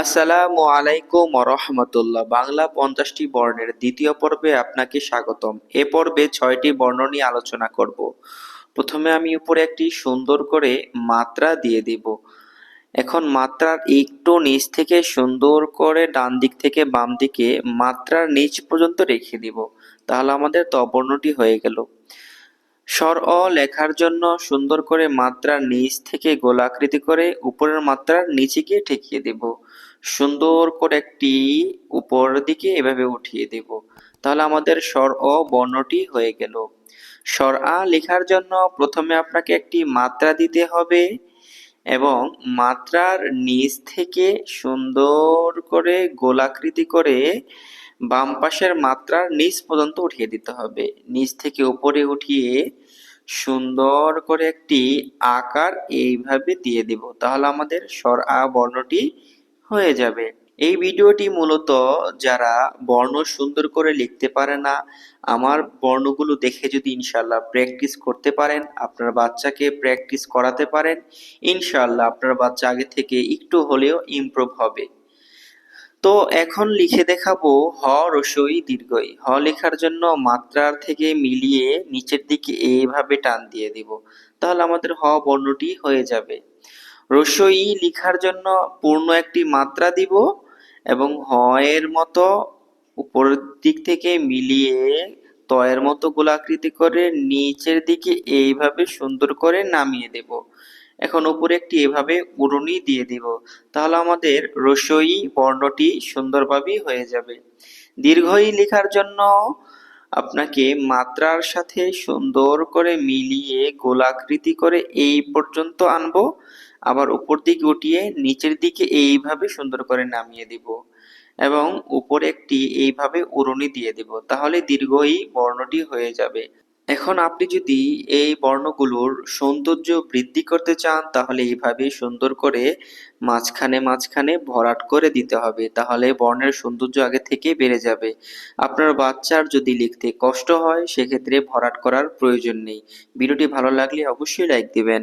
আসসালামু আলাইকুম রহমতুল্লাহ বাংলা পঞ্চাশটি বর্ণের দ্বিতীয় পর্বে আপনাকে স্বাগতম। এ পর্বে ছয়টি বর্ণ নিয়ে আলোচনা করব। প্রথমে আমি উপরে একটি সুন্দর করে মাত্রা দিয়ে দিব। এখন মাত্রার একটু নিচ থেকে সুন্দর করে ডান দিক থেকে বাম দিকে মাত্রার নিচ পর্যন্ত রেখে দিব। তাহলে আমাদের তবর্ণটি হয়ে গেল। স্বর অ লেখার জন্য সুন্দর করে মাত্রার নিচ থেকে গোলাকৃতি করে উপরের মাত্রার নিচে গিয়ে ঠেকিয়ে দেব। সুন্দর করে একটি উপরের দিকে এভাবে উঠিয়ে দেব। তাহলে আমাদের স্বর অ বর্ণটি হয়ে গেল। স্বর আ লেখার জন্য প্রথমে আপনাকে একটি মাত্রা দিতে হবে এবং মাত্রার নিচ থেকে সুন্দর করে গোলাকৃতি করে বাম পাশের মাত্রার নিচ পর্যন্ত উঠিয়ে দিতে হবে। নিচ থেকে উপরে উঠিয়ে সুন্দর করে একটি আকার এইভাবে দিয়ে দিব। তাহলে আমাদের স্বর আ বর্ণটি হয়ে যাবে। এই ভিডিওটি মূলত যারা বর্ণ সুন্দর করে লিখতে পারে না, আমার বর্ণগুলো দেখে যদি ইনশাল্লাহ প্র্যাকটিস করতে পারেন, আপনার বাচ্চাকে প্র্যাকটিস করাতে পারেন ইনশাল্লাহ আপনার বাচ্চা আগে থেকে একটু হলেও ইমপ্রুভ হবে। তো এখন লিখে দেখাবো হ রসই দীর্ঘই। হ লেখার জন্য মাত্রার থেকে মিলিয়ে নিচের দিকে এইভাবে টান দিয়ে দিব। তাহলে আমাদের হ বর্ণটি হয়ে যাবে। রসই লিখার জন্য পূর্ণ একটি মাত্রা দিব এবং হ এর মতো উপরের দিক থেকে মিলিয়ে তয়ের মতো গোলাকৃতি করে নিচের দিকে এইভাবে সুন্দর করে নামিয়ে দেব। এখন উপরে একটি এভাবে উড়নি দিয়ে দিব। তাহলে আমাদের রসই বর্ণটি সুন্দরভাবে হয়ে যাবে। দীর্ঘই লেখার জন্য আপনাকে মাত্রার সাথে সুন্দর করে মিলিয়ে গোলাকৃতি করে এই পর্যন্ত আনব। আবার উপর দিকে উঠিয়ে নিচের দিকে এইভাবে সুন্দর করে নামিয়ে দিব এবং উপরে একটি এইভাবে উড়নি দিয়ে দিব, তাহলে দীর্ঘ এই বর্ণটি হয়ে যাবে। এখন আপনি যদি এই বর্ণগুলোর সৌন্দর্য বৃদ্ধি করতে চান, তাহলে এইভাবে সুন্দর করে মাঝখানে মাঝখানে ভরাট করে দিতে হবে, তাহলে বর্ণের সৌন্দর্য আগে থেকে বেড়ে যাবে। আপনার বাচ্চার যদি লিখতে কষ্ট হয়, সেক্ষেত্রে ভরাট করার প্রয়োজন নেই। ভিডিওটি ভালো লাগলে অবশ্যই লাইক দিবেন।